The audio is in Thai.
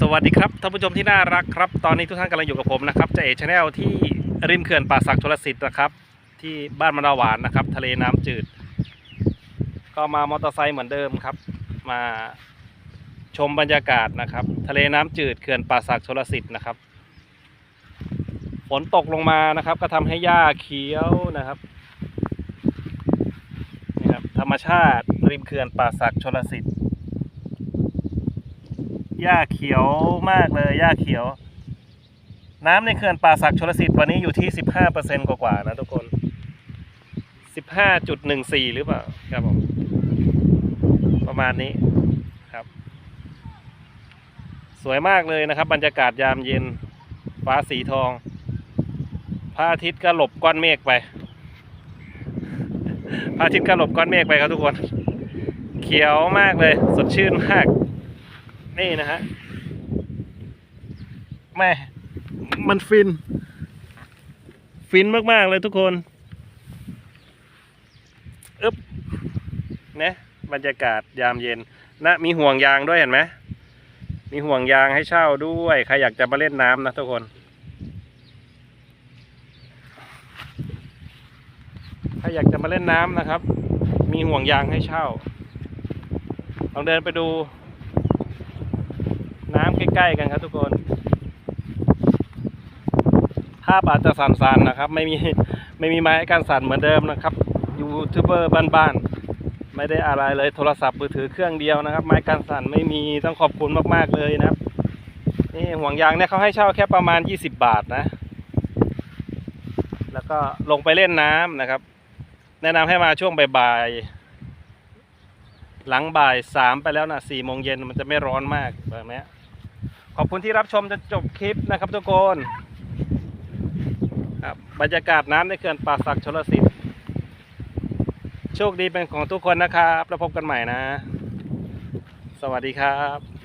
สวัสดีครับท่านผู้ชมที่น่ารักครับ ตอนนี้ทุกท่านกำลังอยู่กับผมนะครับเจเอชแนลที่ริมเขื่อนป่าสักชลสิทธิ์นะครับ ที่บ้านมะนาหวานนะครับ ทะเลน้ำจืด ก็มามอเตอร์ไซค์เหมือนเดิมครับ มาชมบรรยากาศนะครับ ทะเลน้ำจืดเขื่อนป่าสักชลสิทธิ์นะครับฝนตกลงมานะครับ ก็ทำให้หญ้าเขียวนะครับนี่ครับธรรมชาติริมเขื่อนป่าสักชลสิทธิ์ หญ้าเขียวมากเลยหญ้าเขียว น้ำในเขื่อนป่าสักชลสิทธิ์วันนี้อยู่ที่15%กว่าๆนะทุกคน15.14หรือเปล่าครับผมประมาณนี้ครับ สวยมากเลยนะครับ บรรยากาศยามเย็นฟ้าสีทองพระอาทิตย์ก็หลบก้อนเมฆไปพระอาทิตย์ก็หลบก้อนเมฆไปครับทุกคน เขียวมากเลย สดชื่นมาก นี่นะฮะแม่มันฟิน ฟินมาก ๆ เลยทุกคนอึ๊บนะบรรยากาศยามเย็นนะมีห่วงยางด้วยเห็นไหมมีห่วงยางให้เช่าด้วย ใครอยากจะมาเล่นน้ำนะทุกคนใครอยากจะมาเล่นน้ำนะครับ มีห่วงยางให้เช่า ลองเดินไปดู น้ำใกล้ๆกันครับทุกคน ภาพอาจจะสั่นๆนะครับ ไม่มีไม่มีไม้กันสั่นเหมือนเดิมนะครับยูทูบเบอร์บ้านๆไม่ได้อะไรเลยโทรศัพท์มือถือเครื่องเดียวนะครับ ไม้กันสั่นไม่มีต้องขอบคุณมากๆเลยนะครับนี่ห่วงยางเนี่ยเขาให้เช่าแค่ประมาณ 20 บาทนะ แล้วก็ลงไปเล่นน้ำนะครับ แนะนำให้มาช่วงบ่ายๆหลังบ่ายสามไปแล้วนะสี่โมงเย็นมันจะไม่ร้อนมากแบบนี้ ขอบคุณที่รับชมจนจบคลิปนะครับทุกคนครับบรรยากาศน้ำในเขื่อนป่าสักชลสิทธิ์โชคดีเป็นของทุกคนนะครับ แล้วพบกันใหม่นะ สวัสดีครับ